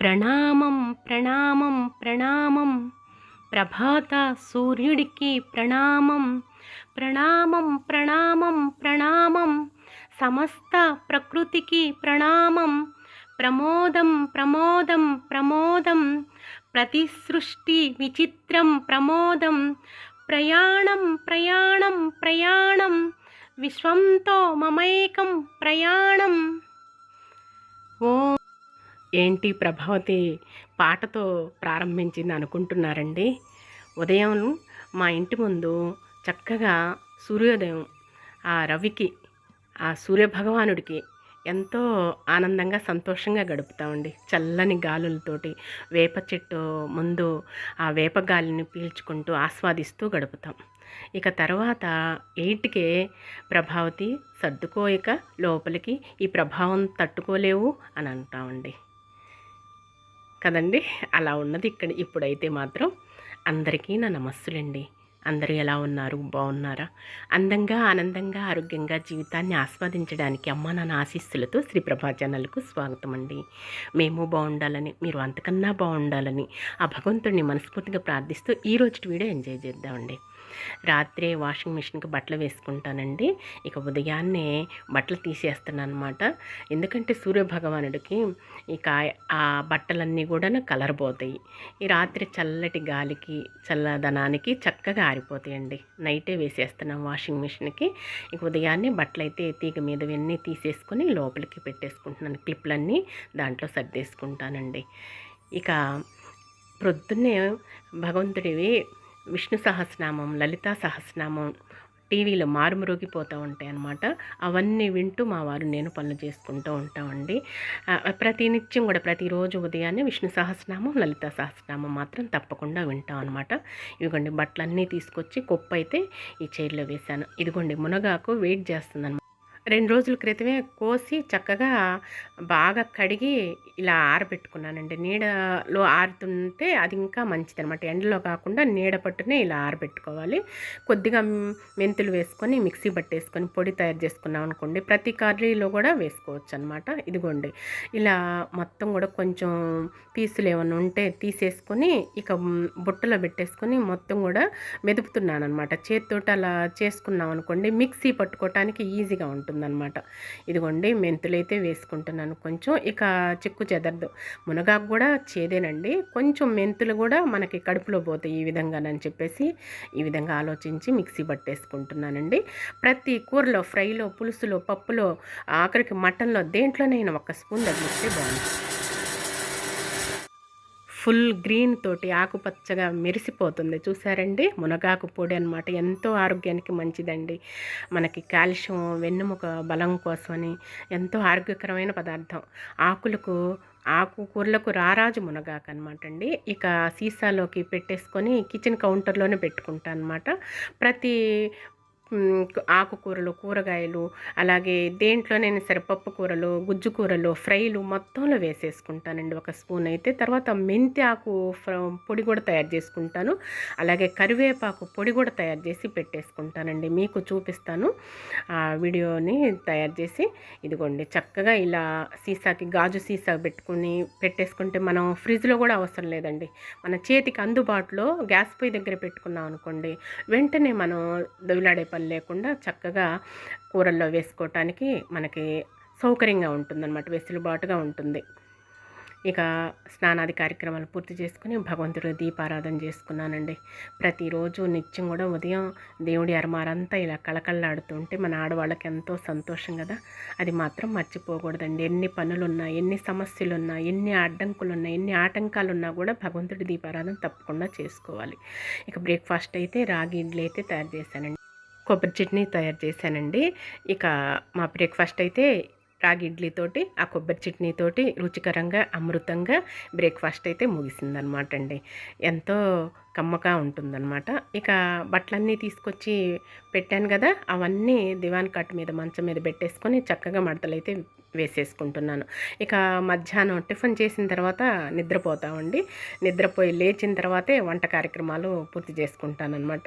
ప్రణామం ప్రణామం ప్రణామం. ప్రభాత సూర్యుడికి ప్రణామం. ప్రణామం ప్రణామం ప్రణామం. సమస్త ప్రకృతికి ప్రణామం. ప్రమోదం ప్రమోదం ప్రమోదం. ప్రతి సృష్టి విచిత్రం ప్రమోదం. ప్రయాణం ప్రయాణం ప్రయాణం. విశ్వంతో మమైకం ప్రయాణం. ఓ ఏంటి ప్రభావతి పాటతో ప్రారంభించింది అనుకుంటున్నారండి? ఉదయం మా ఇంటి ముందు చక్కగా సూర్యోదయం ఆ రవికి ఆ సూర్యభగవానుడికి ఎంతో ఆనందంగా సంతోషంగా గడుపుతామండి. చల్లని గాలులతోటి వేప చెట్టు ముందు ఆ వేప గాలిని పీల్చుకుంటూ ఆస్వాదిస్తూ గడుపుతాం. ఇక తర్వాత ఎయిట్కే ప్రభావతి సర్దుకోయక లోపలికి ఈ ప్రభావం తట్టుకోలేవు అని అంటామండి. కదండి? అలా ఉన్నది ఇక్కడ. ఇప్పుడైతే మాత్రం అందరికీ నా నమస్సులండి. అందరూ ఎలా ఉన్నారు? బాగున్నారా? అందంగా ఆనందంగా ఆరోగ్యంగా జీవితాన్ని ఆస్వాదించడానికి అమ్మ నాన్న ఆశీస్సులతో శ్రీ ప్రభా ఛానల్కు స్వాగతం అండి మేము బాగుండాలని మీరు అంతకన్నా బాగుండాలని ఆ భగవంతుడిని మనస్ఫూర్తిగా ప్రార్థిస్తూ ఈ రోజు వీడియో ఎంజాయ్ చేద్దామండి. రాత్రే వాషింగ్ మిషన్కి బట్టలు వేసుకుంటానండి. ఇక ఉదయాన్నే బట్టలు తీసేస్తాను అనమాట ఎందుకంటే సూర్య భగవానుడికి ఇక ఆ బట్టలన్నీ కూడా కలర్ పోతాయి. ఈ రాత్రి చల్లటి గాలికి చల్లదనానికి చక్కగా ఆరిపోతాయండి. నైటే వేసేస్తున్నాం వాషింగ్ మిషన్కి. ఇక ఉదయాన్నే బట్టలు అయితే తీగ మీదవన్నీ తీసేసుకొని లోపలికి పెట్టేసుకుంటున్నాను. క్లిప్లన్నీ దాంట్లో సర్దేసుకుంటానండి. ఇక ప్రొద్దున్నే భగవంతుడివి విష్ణు సహస్రనామం లలితా సహస్రనామం టీవీలో మారుమురుగిపోతూ ఉంటాయి అన్నమాట. అవన్నీ వింటూ మా వారు నేను పనులు చేసుకుంటూ ఉంటామండి. ప్రతినిత్యం కూడా ప్రతిరోజు ఉదయాన్నే విష్ణు సహస్రనామం లలితా సహస్రనామం మాత్రం తప్పకుండా వింటాం అనమాట ఇదిగోండి బట్టలన్నీ తీసుకొచ్చి కుప్ప అయితే ఈ చైర్లో వేశాను. ఇదిగోండి మునగాకు వెయిట్ చేస్తుంది రెండు రోజుల క్రితమే కోసి చక్కగా బాగా కడిగి ఇలా ఆరబెట్టుకున్నానండి. నీడలో ఆరుతుంటే అది ఇంకా మంచిదనమాట ఎండలో కాకుండా నీడ పట్టునే ఇలా ఆరబెట్టుకోవాలి. కొద్దిగా మెంతులు వేసుకొని మిక్సీ పట్టేసుకొని పొడి తయారు చేసుకున్నాం అనుకోండి ప్రతి కర్రీలో కూడా వేసుకోవచ్చు అనమాట ఇదిగోండి ఇలా మొత్తం కూడా కొంచెం పీసులు ఏమైనా ఉంటే తీసేసుకొని ఇక బుట్టలో పెట్టేసుకొని మొత్తం కూడా మెదుపుతున్నాను అనమాట చేతితోటి అలా చేసుకున్నాం అనుకోండి మిక్సీ పట్టుకోవటానికి ఈజీగా ఉంటుంది. ఉంటుందన్నమాట ఇదిగోండి మెంతులు అయితే వేసుకుంటున్నాను. కొంచెం ఇక చిక్కు చెదరదు. మునగాకు కూడా చేదేనండి. కొంచెం మెంతులు కూడా మనకి కడుపులో పోతాయి ఈ విధంగానని చెప్పేసి ఈ విధంగా ఆలోచించి మిక్సీ పట్టేసుకుంటున్నానండి. ప్రతి కూరలో ఫ్రైలో పులుసులో పప్పులో ఆఖరికి మటన్లో దేంట్లోనైనా ఒక స్పూన్ తగ్గిస్తే బాగుంటుంది. ఫుల్ గ్రీన్ తోటి ఆకుపచ్చగా మెరిసిపోతుంది. చూసారండి? మునగాకు పొడి అనమాట ఎంతో ఆరోగ్యానికి మంచిదండి. మనకి కాల్షియం వెన్నెముక బలం కోసమని ఎంతో ఆరోగ్యకరమైన పదార్థం. ఆకులకు ఆకుకూరలకు రారాజు మునగాకు అనమాట అండి. ఇక సీసాలోకి పెట్టేసుకొని కిచెన్ కౌంటర్లోనే పెట్టుకుంటాను అనమాట ప్రతి ఆకుకూరలు కూరగాయలు అలాగే దేంట్లోనైనా సరే పప్పు కూరలు గుజ్జు కూరలు ఫ్రైలు మొత్తంలో వేసేసుకుంటానండి ఒక స్పూన్ అయితే. తర్వాత మెంతి ఆకు పొడి కూడా తయారు చేసుకుంటాను. అలాగే కరివేపాకు పొడి కూడా తయారు చేసి పెట్టేసుకుంటానండి. మీకు చూపిస్తాను. ఆ వీడియోని తయారు చేసి ఇదిగోండి చక్కగా ఇలా సీసాకి గాజు సీసా పెట్టుకుని పెట్టేసుకుంటే మనం ఫ్రిడ్జ్లో కూడా అవసరం లేదండి. మన చేతికి అందుబాటులో గ్యాస్ పొయ్యి దగ్గర పెట్టుకున్నాం అనుకోండి వెంటనే మనం దొవిలాడే పని లేకుండా చక్కగా కూరల్లో వేసుకోవటానికి మనకి సౌకర్యంగా ఉంటుందన్నమాట వెసులుబాటుగా ఉంటుంది. ఇక స్నానాది కార్యక్రమాలు పూర్తి చేసుకుని భగవంతుడు దీపారాధన చేసుకున్నానండి. ప్రతిరోజు నిత్యం కూడా ఉదయం దేవుడి అరమారంతా ఇలా కళకళలాడుతుంటే మన ఆడవాళ్ళకి ఎంతో సంతోషం కదా. అది మాత్రం మర్చిపోకూడదండి. ఎన్ని పనులున్నా ఎన్ని సమస్యలున్నా ఎన్ని అడ్డంకులున్నా ఎన్ని ఆటంకాలున్నా కూడా భగవంతుడి దీపారాధన తప్పకుండా చేసుకోవాలి. ఇక బ్రేక్ఫాస్ట్ అయితే రాగి ఇడ్లీ అయితే తయారు చేశానండి. కొబ్బరి చట్నీ తయారు చేశానండి. ఇక మా బ్రేక్ఫాస్ట్ అయితే రాగి ఇడ్లీతోటి ఆ కొబ్బరి చట్నీతోటి రుచికరంగా అమృతంగా బ్రేక్ఫాస్ట్ అయితే ముగిసిందనమాట అండి ఎంతో కమ్మగా ఉంటుందన్నమాట. ఇక బట్టలన్నీ తీసుకొచ్చి పెట్టాను కదా అవన్నీ దివాన్ కట్ మీద మంచం మీద పెట్టేసుకొని చక్కగా మడతలు అయితే వేసేసుకుంటున్నాను. ఇక మధ్యాహ్నం టిఫిన్ చేసిన తర్వాత నిద్రపోతామండి నిద్రపోయి లేచిన తర్వాతే వంట కార్యక్రమాలు పూర్తి చేసుకుంటానమాట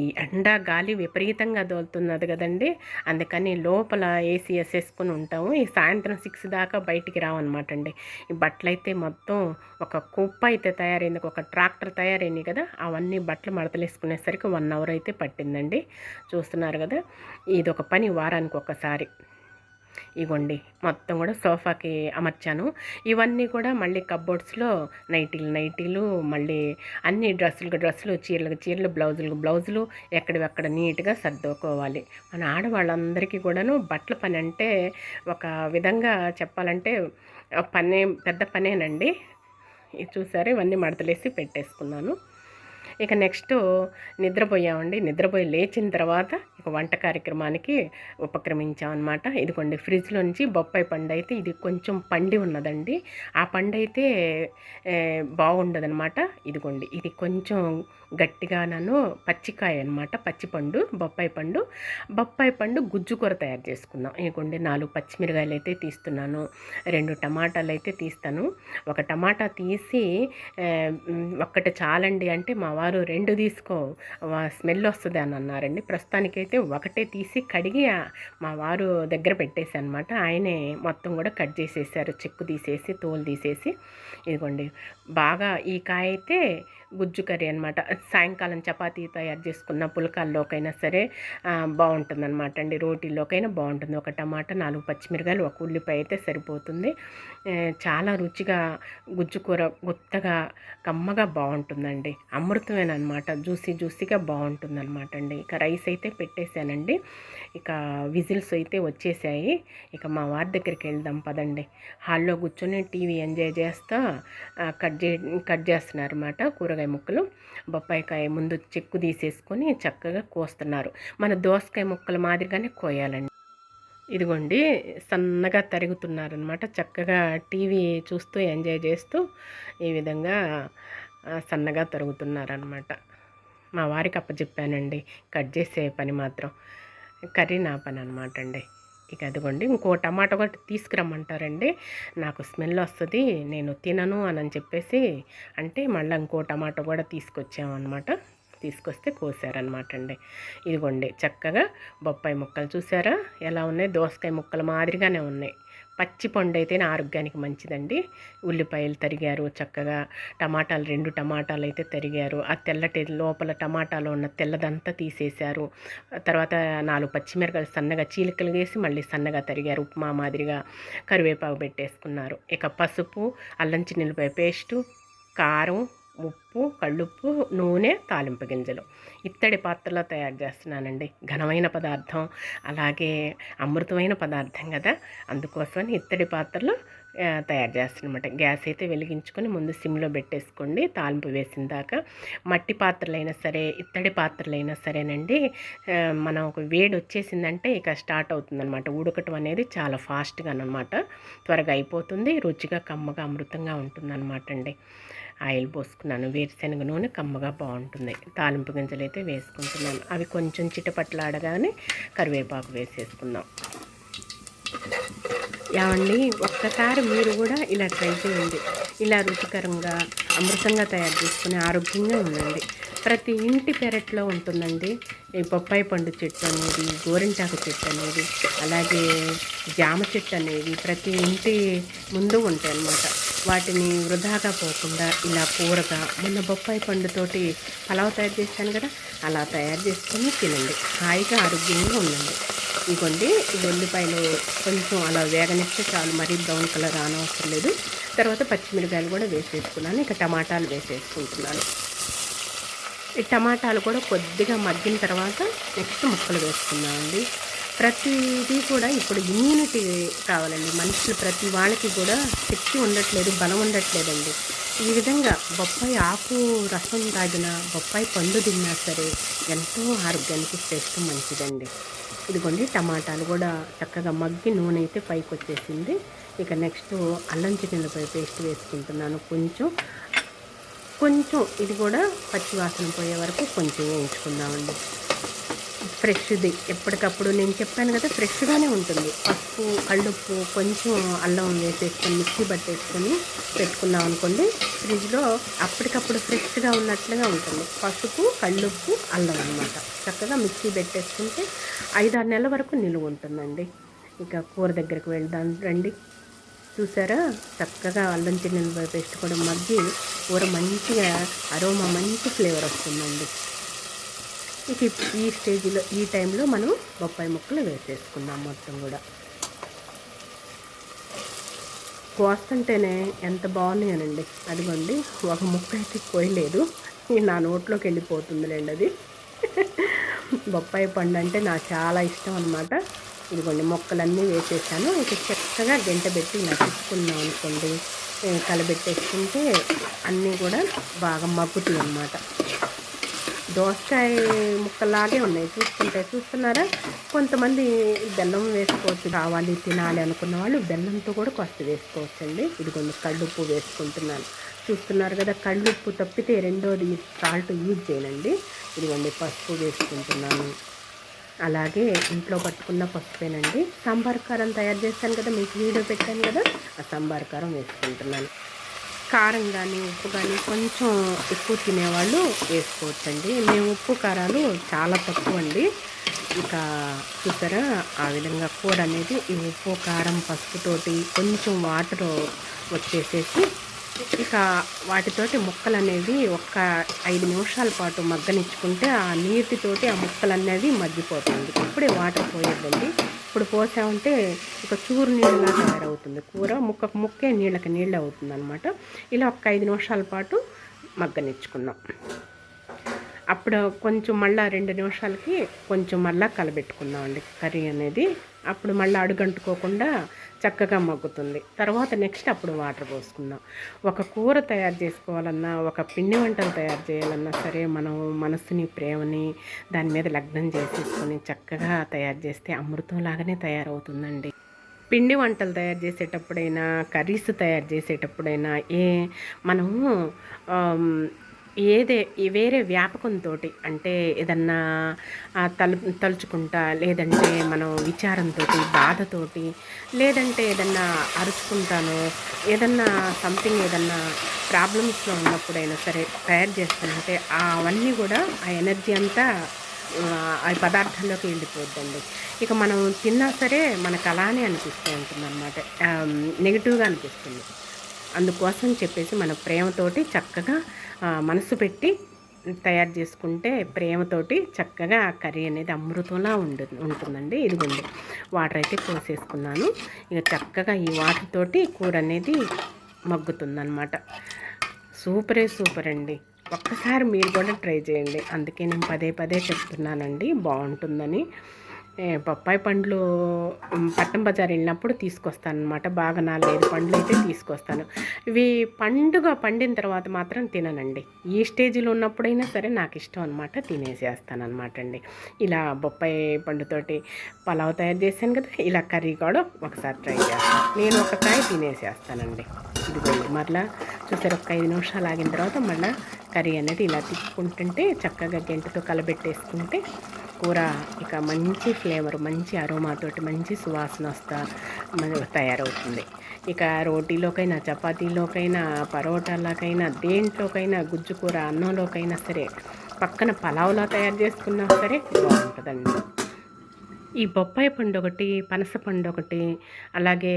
ఈ ఎండ గాలి విపరీతంగా దోలుతున్నది కదండి అందుకని లోపల ఏసీ వేసేసుకుని ఉంటాము. ఈ సాయంత్రం సిక్స్ దాకా బయటికి రావన్నమాట అండి. ఈ బట్టలు అయితే మొత్తం ఒక కుప్ప అయితే తయారైంది ఒక ట్రాక్టర్ తయారైంది. కదా? అవన్నీ బట్టలు మడతలేసుకునేసరికి వన్ అవర్ అయితే పట్టిందండి. చూస్తున్నారు కదా? ఇది ఒక పని వారానికి ఒకసారి. ఇగోండి మొత్తం కూడా సోఫాకి అమర్చాను. ఇవన్నీ కూడా మళ్ళీ కబ్బోర్డ్స్లో నైటీలు నైటీలు మళ్ళీ అన్ని డ్రెస్సులకు డ్రెస్సులు చీరలకు చీరలు బ్లౌజులకు బ్లౌజులు ఎక్కడివక్కడ నీట్గా సర్దుకోవాలి. మన ఆడవాళ్ళందరికీ కూడాను బట్టల పని అంటే ఒక విధంగా చెప్పాలంటే పనే పెద్ద పనేనండి. ఇది చూసారు? ఇవన్నీ మడతలేసి పెట్టేసుకున్నాను. ఇక నెక్స్ట్ నిద్రపోయామండి. నిద్రపోయి లేచిన తర్వాత ఇక వంట కార్యక్రమానికి ఉపక్రమించామన్నమాట. ఇదిగోండి ఫ్రిడ్జ్లో నుంచి బొప్పాయి పండు అయితే ఇది కొంచెం పండి ఉన్నదండి. ఆ పండు అయితే బాగుండదనమాట ఇదిగోండి ఇది కొంచెం గట్టిగా నన్ను పచ్చికాయ అనమాట పచ్చిపండు బొప్పాయి పండు. బొప్పాయి పండు గుజ్జు కూర తయారు చేసుకుందాం. ఇదిగోండి నాలుగు పచ్చిమిరకాయలు అయితే తీస్తున్నాను. రెండు టమాటాలు అయితే తీస్తాను. ఒక టమాటా తీసి ఒక్కటి చాలండి అంటే మా వారు రెండు తీసుకో స్మెల్ వస్తుంది అని అన్నారండి. ప్రస్తుతానికైతే ఒకటే తీసి కడిగి మా వారు దగ్గర పెట్టేసి అనమాట ఆయనే మొత్తం కూడా కట్ చేసేసారు. చెక్కు తీసేసి తోలు తీసేసి. ఇదిగోండి బాగా ఈ కాయ అయితే గుజ్జు కర్రీ అనమాట సాయంకాలం చపాతీ తయారు చేసుకున్న పులకాల్లోకైనా సరే బాగుంటుంది అనమాట అండి. రోటీల్లోకైనా బాగుంటుంది. ఒక టమాటా నాలుగు పచ్చిమిరకాయలు ఒక ఉల్లిపాయ అయితే సరిపోతుంది. చాలా రుచిగా గుజ్జు కూర గుత్తగా కమ్మగా బాగుంటుందండి. అమృతమేనమాట జ్యూసీ జ్యూసీగా బాగుంటుంది అనమాట అండి. ఇక రైస్ అయితే పెట్టేశానండి. ఇక విజిల్స్ అయితే వచ్చేసాయి. ఇక మా వారి దగ్గరికి వెళ్దాం పదండి. హాల్లో కూర్చొని టీవీ ఎంజాయ్ చేస్తా కట్ చే కట్ చేస్తున్నారు అనమాట కూరగాయ ముక్కలు. బొప్పాయికాయ ముందు చెక్కు తీసేసుకొని చక్కగా కోస్తున్నారు. మన దోసకాయ ముక్కల మాదిరిగానే కోయాలండి. ఇదిగోండి సన్నగా తరుగుతున్నారనమాట చక్కగా టీవీ చూస్తూ ఎంజాయ్ చేస్తూ ఈ విధంగా సన్నగా తరుగుతున్నారనమాట మా వారికి అప్పచెప్పానండి. కట్ చేసే పని మాత్రం. కర్రీ నా పని అనమాట అండి ఇక అదిగోండి ఇంకో టమాటో కూడా తీసుకురమ్మంటారండి. నాకు స్మెల్ వస్తుంది నేను తినను అని చెప్పేసి అంటే మళ్ళీ ఇంకో టమాటో కూడా తీసుకొచ్చామన్నమాట. తీసుకొస్తే కోసారనమాట అండి ఇదిగోండి చక్కగా బొప్పాయి ముక్కలు చూసారా? ఎలా ఉన్నాయి? దోసకాయ ముక్కలు మాదిరిగానే ఉన్నాయి. పచ్చి పండు అయితే ఆరోగ్యానికి మంచిదండి. ఉల్లిపాయలు తరిగారు చక్కగా టమాటాలు రెండు టమాటాలు అయితే తరిగారు. ఆ తెల్లటి లోపల టమాటాలో ఉన్న తెల్లదంతా తీసేశారు. తర్వాత నాలుగు పచ్చిమిరకాయలు సన్నగా చీలికలు వేసి మళ్ళీ సన్నగా తరిగారు. ఉప్మా మాదిరిగా కరివేపాకు పెట్టేసుకున్నారు. ఇక పసుపు అల్లం చిన్నిలపాయ పేస్టు కారం ఉప్పు కళ్ళుప్పు నూనె తాలింపు గింజలు. ఇత్తడి పాత్రలో తయారు చేస్తున్నానండి. ఘనమైన పదార్థం. అలాగే అమృతమైన పదార్థం కదా. అందుకోసం ఇత్తడి పాత్రలో తయారు చేస్తున్నమాట గ్యాస్ అయితే వెలిగించుకొని ముందు సిమ్లో పెట్టేసుకోండి. తాలింపు వేసిన దాకా మట్టి పాత్రలైనా సరే ఇత్తడి పాత్రలైనా సరేనండి. మనం ఒక వేడి వచ్చేసిందంటే ఇక స్టార్ట్ అవుతుందన్నమాట. ఉడకటం అనేది చాలా ఫాస్ట్గా అనమాట త్వరగా అయిపోతుంది. రుచిగా కమ్మగా అమృతంగా ఉంటుందన్నమాట అండి. ఆయిల్ పోసుకున్నాను. వేరుశనగ నూనె కమ్మగా బాగుంటుంది. తాలింపు గింజలు అయితే వేసుకుంటున్నాను. అవి కొంచెం చిటపట్లాడగానే కరివేపాకు వేసేసుకుందాం. ఏమండి ఒక్కసారి మీరు కూడా ఇలా ట్రై చేయండి. ఇలా రుచికరంగా అమృతంగా తయారు చేసుకుని ఆరోగ్యంగా ఉండండి. ప్రతి ఇంటి పెరట్లో ఉంటుందండి. బొప్పాయి పండు చెట్టు అనేది గోరింటాకు చెట్టు అనేది అలాగే జామ చెట్టు అనేది ప్రతి ఇంటి ముందు ఉంటాయి అన్నమాట. వాటిని వృధాగా పోకుండా ఇలా కూరగా మొన్న బొప్పాయి పండుతోటి పలావ్ తయారు చేశాను కదా అలా తయారు చేసుకొని తినండి. హాయిగా ఆరోగ్యంగా ఉండండి. ఇదిగోండి ఈ ఉల్లిపాయలు కొంచెం అలా వేగనిస్తే చాలు మరీ బ్రౌన్ కలర్ రానవసరం లేదు. తర్వాత పచ్చిమిరకాయలు కూడా వేసేసుకున్నాను ఇక టమాటాలు వేసేసుకుంటున్నాను. ఈ టమాటాలు కూడా కొద్దిగా మగ్గిన తర్వాత నెక్స్ట్ ముక్కలు వేసుకున్నామండి ప్రతిదీ కూడా ఇప్పుడు ఇమ్యూనిటీ కావాలండి. మనుషులు ప్రతి వాళ్ళకి కూడా శక్తి ఉండట్లేదు బలం ఉండట్లేదండి. ఈ విధంగా బొప్పాయి ఆకు రసం తాగిన బొప్పాయి పండు తిన్నా సరే ఎంతో ఆరోగ్యానికి శ్రేష్టం మంచిదండి. ఇదిగోండి టమాటాలు కూడా చక్కగా మగ్గి నూనె అయితే పైకి వచ్చేసింది ఇక నెక్స్ట్ అల్లం చికెన్లపై పేస్ట్ వేసుకుంటున్నాను. కొంచెం కొంచెం ఇది కూడా పచ్చివాసన పోయే వరకు కొంచెం వేయించుకుందామండి. ఫ్రెష్ది. ఎప్పటికప్పుడు నేను చెప్పాను కదా ఫ్రెష్గానే ఉంటుంది. పసుపు కళ్ళుప్పు కొంచెం అల్లం వేసేసుకొని మిక్సీ పట్టేసుకొని పెట్టుకున్నాం అనుకోండి ఫ్రిడ్జ్లో అప్పటికప్పుడు ఫ్రెష్గా ఉన్నట్లుగా ఉంటుంది. పసుపు కళ్ళుప్పు అల్లం అనమాట చక్కగా మిక్సీ పెట్టేసుకుంటే ఐదారు నెలల వరకు నిలువ ఉంటుందండి. ఇక కూర దగ్గరికి వెళ్దాం రండి. చూసారా? చక్కగా అల్లం చిన్న పేస్ట్ కూడా మగ్గి కూర మంచిగా అరోమా మంచి ఫ్లేవర్ వస్తుందండి. ఇక ఈ స్టేజ్లో ఈ టైంలో మనం బొప్పాయి ముక్కలు వేసేసుకుందాం మొత్తం కూడా. కోస్తుంటేనే ఎంత బాగున్నాయనండి. అదిగోండి ఒక ముక్క అయితే పోయలేదు నా నోట్లోకి వెళ్ళిపోతుందిలేండి అది. బొప్పాయి పండు అంటే నాకు చాలా ఇష్టం అనమాట ఇదిగోండి మొక్కలన్నీ వేసేసాను. ఇక చక్కగా గంట పెట్టి ఇలా అనుకోండి. కలబెట్టేసుకుంటే అన్నీ కూడా బాగా మగ్గుతాయి అన్నమాట. దోసకాయ ముక్కలాగే ఉన్నాయి. చూసుకుంటే చూస్తున్నారా? కొంతమంది బెల్లం వేసుకోవచ్చు. కావాలి తినాలి అనుకున్న వాళ్ళు బెల్లంతో కూడా కొస్త వేసుకోవచ్చండి. ఇదిగోండి కళ్ళుప్పు వేసుకుంటున్నాను. చూస్తున్నారు కదా కళ్ళుప్పు తప్పితే రెండోది సాల్ట్ యూజ్ చేయనండి. ఇదిగోండి పసుపు వేసుకుంటున్నాను. అలాగే ఇంట్లో పట్టుకున్న పసుపేనండి. సాంబార్ కారం తయారు చేస్తాను కదా మీకు వీడియో పెట్టాను కదా ఆ సాంబార్ కారం వేసుకుంటున్నాను. కారం కానీ ఉప్పు కానీ కొంచెం ఎక్కువ తినేవాళ్ళు వేసుకోవచ్చండి. మేము ఉప్పు కారాలు చాలా తక్కువ అండి ఇక చూసారా ఆ విధంగా కూర అనేది ఈ ఉప్పు కారం పసుపుతోటి కొంచెం వాటర్ వచ్చేసేసి ఇక వాటితోటి ముక్కలు అనేవి ఒక్క ఐదు నిమిషాల పాటు మగ్గనిచ్చుకుంటే ఆ నీటితోటి ఆ ముక్కలు అనేది మగ్గిపోతుంది ఇప్పుడే వాటర్ పోయేదండి ఇప్పుడు పోసామంటే ఇక చూరు నీళ్ళలా తయారవుతుంది. కూర ముక్కకు ముక్కే నీళ్ళకి నీళ్ళు అవుతుంది అనమాట ఇలా ఒక ఐదు నిమిషాల పాటు మగ్గనిచ్చుకున్నాం. అప్పుడు కొంచెం మళ్ళీ రెండు నిమిషాలకి కొంచెం మళ్ళీ కలబెట్టుకుందామండి. కర్రీ అనేది అప్పుడు మళ్ళీ అడుగంటుకోకుండా చక్కగా మగ్గుతుంది. తర్వాత నెక్స్ట్ అప్పుడు వాటర్ పోసుకుందాం. ఒక కూర తయారు చేసుకోవాలన్నా ఒక పిండి వంటలు తయారు చేయాలన్నా సరే మనం మనసుని ప్రేమని దాని మీద లగ్నం చేసేసుకొని చక్కగా తయారు చేస్తే అమృతంలాగానే తయారవుతుందండి. పిండి వంటలు తయారు చేసేటప్పుడైనా కర్రీస్ తయారు చేసేటప్పుడైనా ఏ మనము ఏదే వేరే వ్యాపకంతో అంటే ఏదన్నా తలు తలుచుకుంటా లేదంటే మనం విచారంతో బాధతోటి లేదంటే ఏదన్నా అరుచుకుంటానో ఏదన్నా సంథింగ్ ఏదన్నా ప్రాబ్లమ్స్లో ఉన్నప్పుడైనా సరే తయారు చేస్తానంటే అవన్నీ కూడా ఆ ఎనర్జీ అంతా ఆ, పదార్థంలోకి వెళ్ళిపోద్దండి. ఇక మనం తిన్నా సరే మనకు అలానే అనిపిస్తూ ఉంటుంది అనమాట నెగిటివ్గా అనిపిస్తుంది. అందుకోసం చెప్పేసి మన ప్రేమతోటి చక్కగా మనసు పెట్టి తయారు చేసుకుంటే ప్రేమతోటి చక్కగా కర్రీ అనేది అమృతంలా ఉండు ఉంటుందండి. ఇదిగోండి వాటర్ అయితే పోసేసుకున్నాను. ఇక చక్కగా ఈ వాటర్ తోటి కూర అనేది మగ్గుతుందన్నమాట. సూపరే సూపర్ అండి. ఒక్కసారి మీరు కూడా ట్రై చేయండి. అందుకే నేను పదే పదే చెప్తున్నానండి బాగుంటుందని. బొప్పాయి పండ్లు పట్టం బజార్ వెళ్ళినప్పుడు తీసుకొస్తాను అనమాట బాగా నాలుగైదు పండ్లు అయితే తీసుకొస్తాను. ఇవి పండుగ పండిన తర్వాత మాత్రం తిననండి. ఈ స్టేజ్లో ఉన్నప్పుడైనా సరే నాకు ఇష్టం అనమాట తినేసేస్తాను అనమాట అండి. ఇలా బొప్పాయి పండుతోటి పలావ్ తయారు చేశాను కదా ఇలా కర్రీ కూడా ఒకసారి ట్రై చేస్తాను నేను ఒక కాయ తినేసేస్తానండి. ఇదిగోండి మరలా చూసారు ఒక ఐదు నిమిషాలు ఆగిన తర్వాత మళ్ళీ కర్రీ అనేది ఇలా తిప్పుకుంటుంటే చక్కగా గెంటతో కలబెట్టేసుకుంటే కూర ఇక మంచి ఫ్లేవర్ మంచి అరోమాతోటి మంచి సువాసన వస్తా తయారవుతుంది. ఇక రోటీలోకైనా చపాతీలోకైనా పరోటాలకైనా దేంట్లోకైనా గుజ్జు కూర అన్నంలోకైనా సరే పక్కన పలావ్లా తయారు చేసుకున్నా సరే బాగుంటుందండి. ఈ బొప్పాయి పండు ఒకటి పనస పండు ఒకటి అలాగే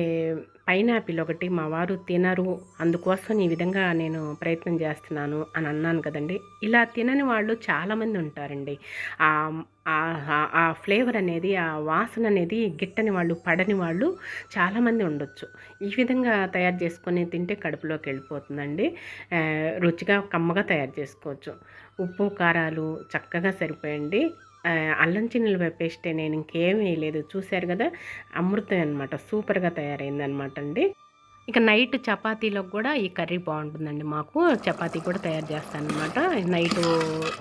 పైనాపిల్ ఒకటి మా వారు తినరు. అందుకోసం ఈ విధంగా నేను ప్రయత్నం చేస్తున్నాను అని అన్నాను కదండి. ఇలా తినని వాళ్ళు చాలామంది ఉంటారండి. ఆ ఫ్లేవర్ అనేది ఆ వాసన అనేది గిట్టని వాళ్ళు పడని వాళ్ళు చాలామంది ఉండొచ్చు. ఈ విధంగా తయారు చేసుకొని తింటే కడుపులోకి వెళ్ళిపోతుందండి. రుచిగా కమ్మగా తయారు చేసుకోవచ్చు. ఉప్పు కారాలు చక్కగా సరిపోయండి. అల్లం చిన్నుల పేస్టే నేను ఇంకేం వేయలేదు. చూశారు కదా? అమృతం అనమాట సూపర్గా తయారైంది అనమాట అండి. ఇక నైట్ చపాతీలోకి కూడా ఈ కర్రీ బాగుంటుందండి మాకు. చపాతీ కూడా తయారు చేస్తాను అనమాట నైట్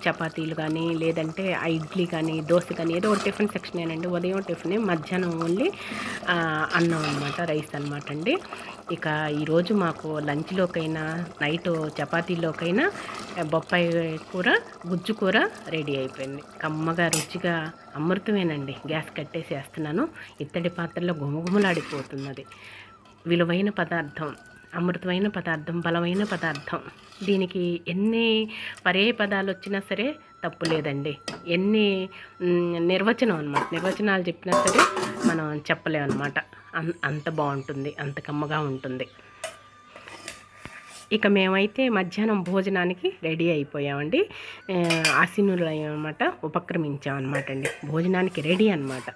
చపాతీలు కానీ లేదంటే ఇడ్లీ కానీ దోశ కానీ ఏదో ఒక టిఫిన్ సెక్షనేనండి ఉదయం టిఫిన్ మధ్యాహ్నం ఓన్లీ అన్నం అనమాట రైస్ అనమాట అండి. ఇక ఈరోజు మాకు లంచ్లోకైనా నైట్ చపాతీలోకైనా బొప్పాయి కూర గుజ్జు కూర రెడీ అయిపోయింది. కమ్మగా రుచిగా అమృతమేనండి. గ్యాస్ కట్టేసి వేస్తున్నాను ఇత్తడి పాత్రలో గుమగుమలాడిపోతున్నది విలువైన పదార్థం అమృతమైన పదార్థం బలమైన పదార్థం. దీనికి ఎన్ని పరే పదాలు వచ్చినా సరే తప్పు లేదండి. ఎన్ని నిర్వచనం అనమాట నిర్వచనాలు చెప్పినా సరే మనం చెప్పలేము అనమాట అన్- అంత బాగుంటుంది అంత కమ్మగా ఉంటుంది. ఇక మేమైతే మధ్యాహ్నం భోజనానికి రెడీ అయిపోయామండి. ఆశీనులు అనమాట ఉపక్రమించామన్నమాట అండి. భోజనానికి రెడీ అన్నమాట.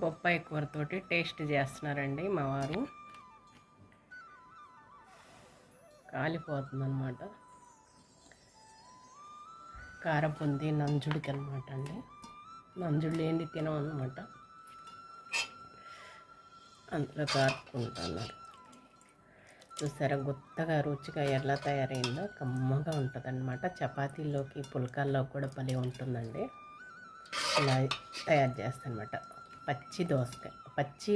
బొప్పాయి కూరతోటి టేస్ట్ చేస్తున్నారండి మా వారు. కాలిపోతుంది అనమాట కారపుంది నంజుడికి అనమాట అండి నంజుడు లేని తినం అనమాట అందులో కారుకుంటున్నారు చూసారా గుత్తగా రుచిగా ఎలా తయారైందో కమ్మగా ఉంటుందన్నమాట. చపాతీల్లోకి పుల్కాల్లో కూడా భలే ఉంటుందండి. ఇలా తయారు చేస్తాను అనమాట పచ్చి దోసకాయ పచ్చి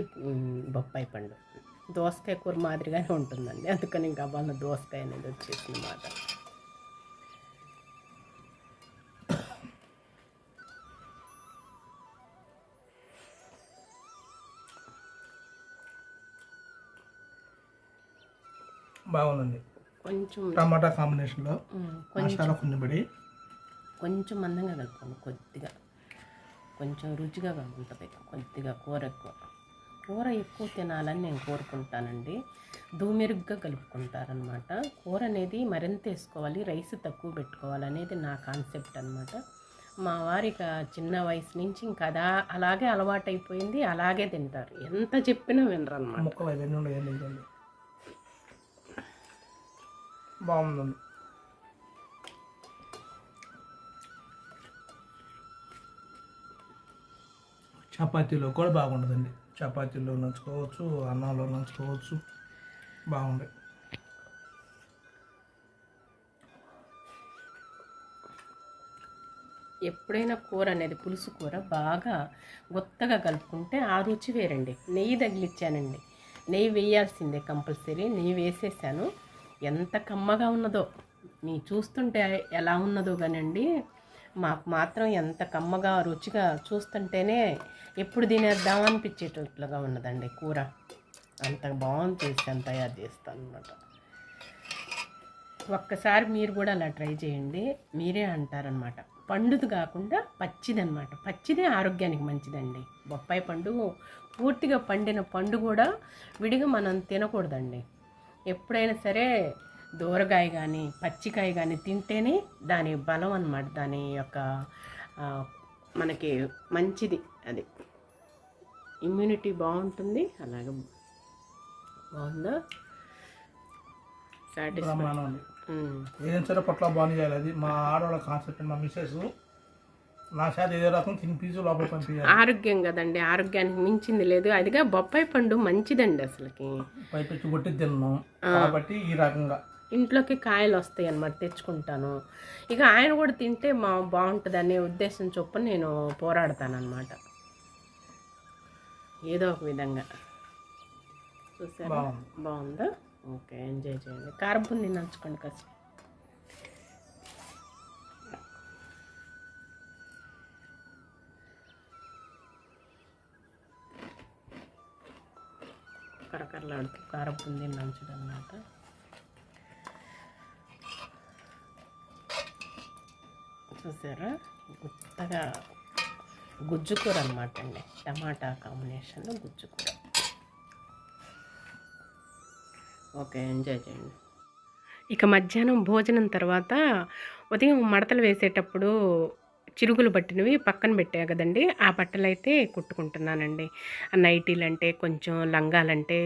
బొప్పాయి పండు. దోసకాయ కూర మాదిరిగానే ఉంటుందండి. అందుకని ఇంకా వాళ్ళ దోసకాయ అనేది వచ్చేసింది అన్నమాట బాగుందండి. కొంచెం టమాటా కాంబినేషన్లో కొంచెం కొంచెం మందంగా కలుపుకోండి కొద్దిగా. కొంచెం రుచిగా ఉంటుంది కొద్దిగా కూర ఎక్కువ కూర ఎక్కువ తినాలని నేను కోరుకుంటానండి. దూమెరుగ్గా కలుపుకుంటారనమాట కూర అనేది మరింత వేసుకోవాలి రైస్ తక్కువ పెట్టుకోవాలి అనేది నా కాన్సెప్ట్ అనమాట మా వారికి చిన్న వయసు నుంచి ఇంకా అదా అలాగే అలవాటైపోయింది అలాగే తింటారు. ఎంత చెప్పినా వినరు అనమాట బాగుందండి. చపాతీలో కూడా బాగుండదండి. చపాతీలో నంచుకోవచ్చు అన్నంలో నంచుకోవచ్చు. బాగుండే ఎప్పుడైనా కూర అనేది పులుసు కూర బాగా గొత్తగా కలుపుకుంటే ఆ రుచి వేరండి. నెయ్యి తగిలిచ్చానండి. నెయ్యి వేయాల్సిందే కంపల్సరీ. నెయ్యి వేసేసాను. ఎంత కమ్మగా ఉన్నదో. మీ చూస్తుంటే ఎలా ఉన్నదో కానండి మాకు మాత్రం ఎంత కమ్మగా రుచిగా చూస్తుంటేనే ఎప్పుడు తినేద్దాం అనిపించేటట్లుగా ఉన్నదండి కూర. అంత బాగుంది చేస్తాను తయారు చేస్తాను అనమాట ఒక్కసారి మీరు కూడా అలా ట్రై చేయండి. మీరే అంటారనమాట పండుది కాకుండా పచ్చిదనమాట పచ్చిదే ఆరోగ్యానికి మంచిదండి. బొప్పాయి పండు పూర్తిగా పండిన పండు కూడా విడిగా మనం తినకూడదండి. ఎప్పుడైనా సరే దూరగాయ కానీ పచ్చికాయ కానీ తింటేనే దాని బలం అన్నమాట. దాని యొక్క మనకి మంచిది అది. ఇమ్యూనిటీ బాగుంటుంది. అలాగే బాగుందా? సాటిస్ఫై బ్రహ్మాండం అండి. ఏం సరే పొట్ల బాగుంది చేయాలి అది. మా ఆడవాళ్ళ కాన్సెప్ట్ మా మిస్సెస్ నా చేత ఏదో రకం తిని పీజు లోపల పంపించాలి. ఆరోగ్యం కదండి ఆరోగ్యానికి మించింది లేదు. అదిగా బొప్పాయి పండు మంచిదండి అసలుకి. పైపెచ్చి కొట్టి తిన్నాం. కాబట్టి ఈ రకంగా. ఇంట్లోకి కాయలు వస్తాయి అన్నమాట తెచ్చుకుంటాను. ఇక ఆయన కూడా తింటే మా బాగుంటుంది అనే ఉద్దేశం చొప్పున నేను పోరాడతాను అనమాట ఏదో ఒక విధంగా. చూసారా? బాగుంది. ఓకే ఎంజాయ్ చేయండి. కారం పుంది నంచుకోండి కాస్త కరకరలాడుతూ కారం పుంది నంచడం అన్నమాట చూసారా? గుత్తగా గుజ్జు కూర అనమాట అండి. టమాటా కాంబినేషన్లో గుజ్జు కూర ఓకే ఎంజాయ్ చేయండి. ఇక మధ్యాహ్నం భోజనం తర్వాత ఉదయం మడతలు వేసేటప్పుడు చిరుగులు పట్టినవి పక్కన పెట్టా కదండి. ఆ బట్టలు అయితే కుట్టుకుంటున్నానండి. ఆ నైటీలు అంటే కొంచెం లంగాలంటే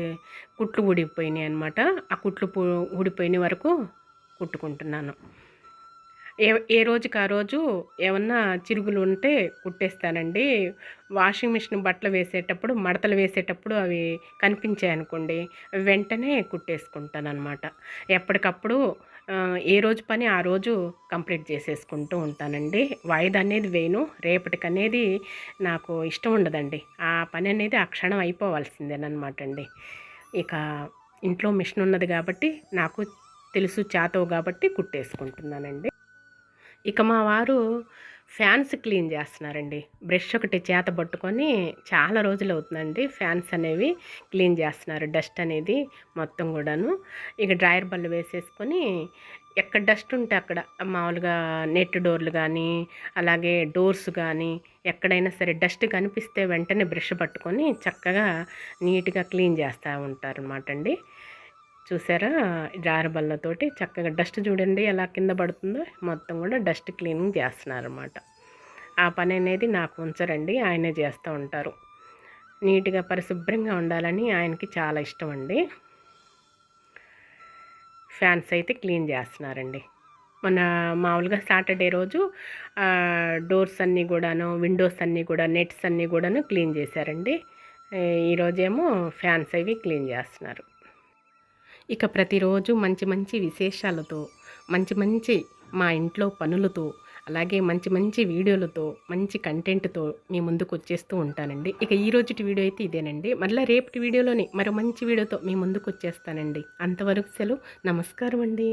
కుట్లు ఊడిపోయినాయి అనమాట ఆ కుట్లు ఊడిపోయిన వరకు కుట్టుకుంటున్నాను. ఏ ఏ రోజుకి ఆ రోజు ఏమన్నా చిరుగులు ఉంటే కుట్టేస్తానండి. వాషింగ్ మిషన్ బట్టలు వేసేటప్పుడు మడతలు వేసేటప్పుడు అవి కనిపించాయి అనుకోండి వెంటనే కుట్టేసుకుంటాను అనమాట ఎప్పటికప్పుడు ఏ రోజు పని ఆ రోజు కంప్లీట్ చేసేసుకుంటూ ఉంటానండి. వాయిదా అనేది వేయను. రేపటికి అనేది నాకు ఇష్టం ఉండదండి. ఆ పని అనేది ఆ క్షణం అయిపోవాల్సిందేనమాట అండి ఇక ఇంట్లో మిషన్ ఉన్నది కాబట్టి నాకు తెలుసు చేతవు కాబట్టి కుట్టేసుకుంటున్నానండి. ఇక మా వారు ఫ్యాన్స్ క్లీన్ చేస్తున్నారండి. బ్రష్ ఒకటి చేత పట్టుకొని చాలా రోజులు అవుతుందండి ఫ్యాన్స్ అనేవి క్లీన్ చేస్తున్నారు డస్ట్ అనేది మొత్తం కూడాను. ఇక డ్రైయర్ బళ్ళు వేసేసుకొని ఎక్కడ డస్ట్ ఉంటే అక్కడ మామూలుగా నెట్ డోర్లు కానీ అలాగే డోర్స్ కానీ ఎక్కడైనా సరే డస్ట్ కనిపిస్తే వెంటనే బ్రష్ పట్టుకొని చక్కగా నీట్గా క్లీన్ చేస్తూ ఉంటారనమాట అండి. చూసారా? జారబల్లతోటి చక్కగా డస్ట్ చూడండి ఎలా కింద పడుతుందో. మొత్తం కూడా డస్ట్ క్లీనింగ్ చేస్తున్నారన్నమాట. ఆ పని అనేది నాకు ఉంచరండి ఆయనే చేస్తూ ఉంటారు. నీట్గా పరిశుభ్రంగా ఉండాలని ఆయనకి చాలా ఇష్టం అండి. ఫ్యాన్స్ అయితే క్లీన్ చేస్తున్నారండి. మన మామూలుగా సాటర్డే రోజు డోర్స్ అన్నీ కూడాను విండోస్ అన్నీ కూడా నెట్స్ అన్నీ కూడాను క్లీన్ చేశారండి. ఈరోజేమో ఫ్యాన్స్ అవి క్లీన్ చేస్తున్నారు. ఇక ప్రతిరోజు మంచి మంచి విశేషాలతో మంచి మంచి మా ఇంట్లో పనులతో అలాగే మంచి మంచి వీడియోలతో మంచి కంటెంట్తో మీ ముందుకు వచ్చేస్తూ ఉంటానండి. ఇక ఈ రోజుటి వీడియో అయితే ఇదేనండి. మళ్ళీ రేపటి వీడియోలోని మరో మంచి వీడియోతో మీ ముందుకు వచ్చేస్తానండి. అంతవరకు సెలవు. నమస్కారం అండి